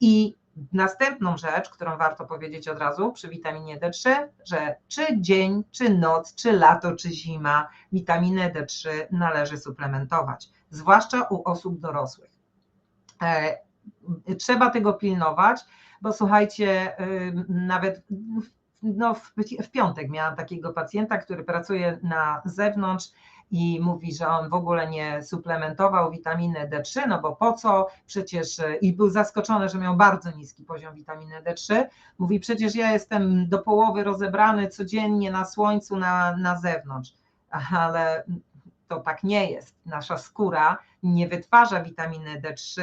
I następną rzecz, którą warto powiedzieć od razu przy witaminie D3, że czy dzień, czy noc, czy lato, czy zima, witaminę D3 należy suplementować, zwłaszcza u osób dorosłych. E, trzeba tego pilnować, bo słuchajcie, nawet no w, w piątek miałam takiego pacjenta, który pracuje na zewnątrz i mówi, że on w ogóle nie suplementował witaminy D3, no bo po co? Przecież i był zaskoczony, że miał bardzo niski poziom witaminy D3. Mówi, przecież ja jestem do połowy rozebrany codziennie na słońcu na, na zewnątrz, ale to tak nie jest. Nasza skóra nie wytwarza witaminy D3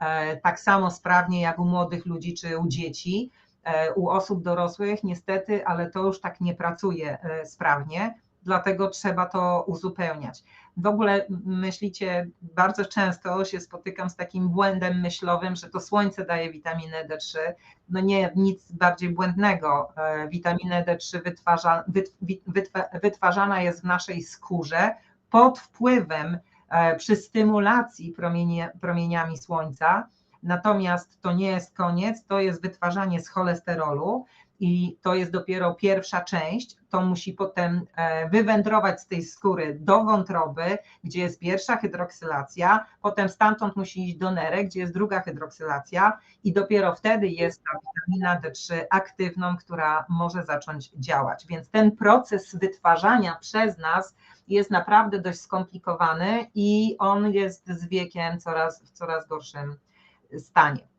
e, tak samo sprawnie jak u młodych ludzi czy u dzieci. E, u osób dorosłych niestety, ale to już tak nie pracuje e, sprawnie, dlatego trzeba to uzupełniać. W ogóle myślicie, bardzo często się spotykam z takim błędem myślowym, że to słońce daje witaminę D3. No nie, nic bardziej błędnego. E, witaminę D3 wytwarza, wytwarzana jest w naszej skórze pod wpływem przy stymulacji promienie, promieniami słońca Natomiast to nie jest koniec, to jest wytwarzanie z cholesterolu i to jest dopiero pierwsza część. To musi potem e, wywędrować z tej skóry do wątroby, gdzie jest pierwsza hydroksylacja, potem stamtąd musi iść do nerek, gdzie jest druga hydroksylacja i dopiero wtedy jest ta witamina D3 aktywną, która może zacząć działać. Więc ten proces wytwarzania przez nas jest naprawdę dość skomplikowany i on jest z wiekiem coraz w coraz gorszym stanie.